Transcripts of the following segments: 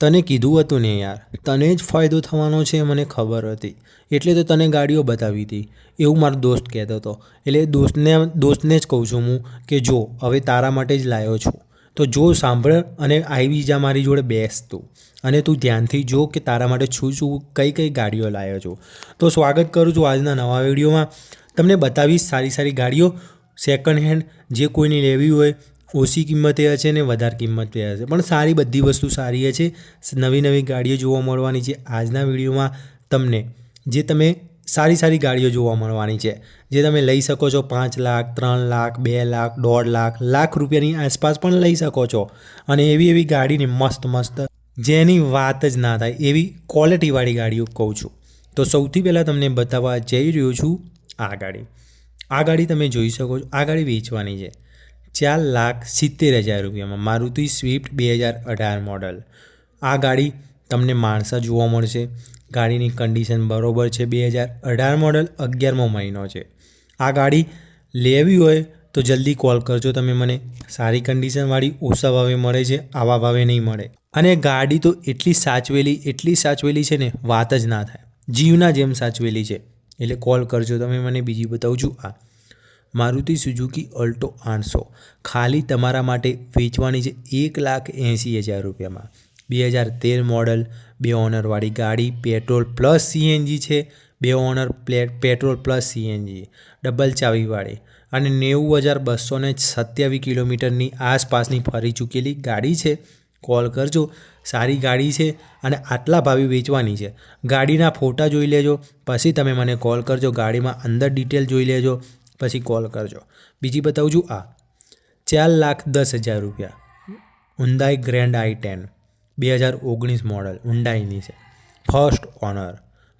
તને કીધું હતું ને યાર. તને જ ફાયદો થવાનો છે મને ખબર હતી. એટલે તો તને ગાડીઓ બતાવી હતી. એવું મારો દોસ્ત કહેતો હતો. એટલે દોસ્તને દોસ્તને જ કહું છું હું કે જો, હવે તારા માટે જ લાવ્યો છું. તો જો સાંભળ અને આવી જા મારી જોડે બેસ તું. અને તું ધ્યાનથી જો કે તારા માટે છું છું કઈ કઈ ગાડીઓ લાવ્યો છું. તો સ્વાગત કરું છું આજના નવા વિડીયોમાં. તમને બતાવીશ સારી સારી ગાડીઓ. સેકન્ડ હેન્ડ જે કોઈને લેવી હોય ઓછી કિંમતે હશે ને વધારે કિંમતે હશે પણ સારી બધી વસ્તુ સારી હશે નવી નવી ગાડીઓ જોવા મળવાની છે. આજના વિડીયોમાં તમને જે તમે સારી સારી ગાડીઓ જોવા મળવાની છે, જે તમે લઈ શકો છો પાંચ લાખ, ત્રણ લાખ, બે લાખ, દોઢ લાખ લાખ રૂપિયાની આસપાસ પણ લઈ શકો છો. અને એવી એવી ગાડીની મસ્ત મસ્ત જેની વાત જ ના થાય, એવી ક્વોલિટીવાળી ગાડીઓ કહું છું. તો સૌથી પહેલાં તમને બતાવવા જઈ રહ્યો છું આ ગાડી. આ ગાડી તમે જોઈ શકો છો. આ ગાડી વેચવાની છે. ચાર લાખ સિત્તેર હજાર રૂપિયામાં મારુતિ સ્વિફ્ટ બે હજાર અઢાર મોડલ. આ ગાડી તમને માણસા જોવા મળશે. ગાડીની કન્ડિશન બરોબર છે બે હજાર અઢાર મોડલ, અગિયારમો મહિનો છે. આ ગાડી લેવી હોય તો જલ્દી કોલ કરજો તમે મને. સારી કન્ડિશનવાળી ઓછા ભાવે મળે છે, આવા ભાવે નહીં મળે. અને ગાડી તો એટલી સાચવેલી એટલી સાચવેલી છે ને, વાત જ ના થાય. જીવના જેમ સાચવેલી છે. એટલે કોલ કરજો તમે મને, બીજી બતાવું છું આ. મારુતિ સુઝુકી અલ્ટો આઠસો. ખાલી તમારા માટે વેચવાની છે એક લાખ એંસી હજાર રૂપિયામાં. બે હજાર તેર મોડલ, બે ઓનરવાળી ગાડી, પેટ્રોલ પ્લસ સીએનજી છે, બે owner plate petrol plus CNG, double ચાવીવાળી અને નેવું હજાર બસો ને સત્યાવીસ કિલોમીટરની આસપાસની ફરી ચૂકેલી ગાડી છે. કોલ કરજો, સારી ગાડી છે અને આટલા ભાવે વેચવાની છે. ગાડીના ફોટા જોઈ લેજો, પછી તમે મને કોલ કરજો, ગાડીમાં અંદર ડિટેલ જોઈ લેજો. પછી કોલ કરજો. બીજી બતાવું છું આ. ચાર લાખ દસ હજાર રૂપિયા. ઉંદાઈ ગ્રેન્ડ આઈ ટેન બે હજાર ઓગણીસ મોડલ ઉંડાઈની છે. ફર્સ્ટ ઓનર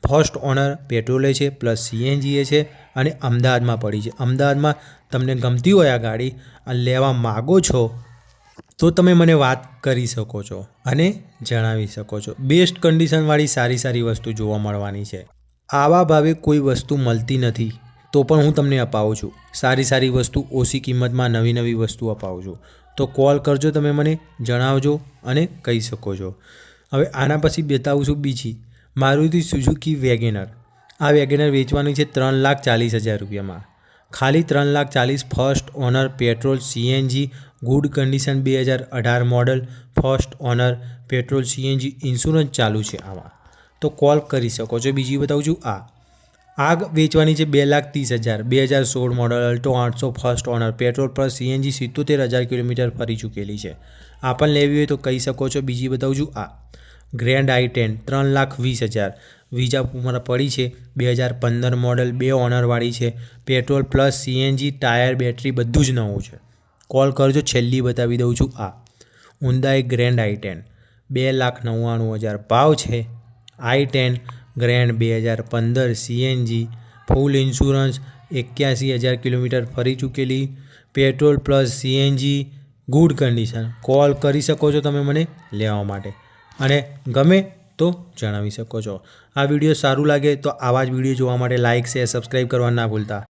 ફર્સ્ટ ઓનર પેટ્રોલે છે પ્લસ સીએનજીએ છે અને અમદાવાદમાં પડી છે. અમદાવાદમાં તમને ગમતી હોય આ ગાડી લેવા માગો છો, તો તમે મને વાત કરી શકો છો અને જણાવી શકો છો. બેસ્ટ કન્ડિશનવાળી સારી સારી વસ્તુ જોવા મળવાની છે. આવા ભાવે કોઈ વસ્તુ મળતી નથી. તો પણ હું તમને અપાવું છું. સારી સારી વસ્તુ ઓછી કિંમતમાં નવી નવી વસ્તુ અપાવું છું. તો કોલ કરજો તમે મને, જણાવજો અને કહી શકો છો. હવે આના પછી બતાવું છું બીજી. Maruti Suzuki WagonR. આ વેગેનર વેચવાની છે ત્રણ લાખ ચાલીસ હજાર રૂપિયામાં. ખાલી ત્રણ લાખ ચાલીસ first owner petrol CNG, good condition બે હજાર અઢાર model, first owner petrol CNG, insurance ચાલુ છે આમાં. તો કોલ કરી શકો છો. બીજી બતાવું છું આ. આગ વેચવાની છે બે લાખ ત્રીસ હજાર. બે હજાર સોળ મોડલ અલ્ટો આઠસો ફર્સ્ટ ઓનર પેટ્રોલ પર સીએનજી સિત્તોતેર હજાર કિલોમીટર ફરી ચૂકેલી છે. આ પણ લેવી હોય તો કહી શકો છો. બીજી બતાવું છું આ. ગ્રેન્ડ આઈ ટેન ત્રણ લાખ વીસ હજાર. વિજાપુરમાં પડી છે બે હજાર પંદર મોડલ બે ઓનરવાળી છે. Petrol plus CNG tyre battery બધું જ નવું છે. કોલ કરજો, છેલ્લી બતાવી દઉં છું આ. ઉંદાઈ ગ્રેન્ડ આઈ ટેન બે લાખ નવ્વાણું હજાર ભાવ છે. આઈ ટેન ગ્રેન્ડ બે હજાર પંદર સીએનજી, ફૂલ ઇન્સ્યોરન્સ એક્યાસી હજાર કિલોમીટર ફરી ચૂકેલી, petrol plus CNG, good condition call કરી શકો છો તમે મને લેવા માટે. અને ગમે તો જણાવી શકો છો. આ વીડિયો સારું લાગે તો આવા જ વીડિયો જોવા માટે લાઇક શેર, સબસ્ક્રાઈબ કરવા ના ભૂલતા.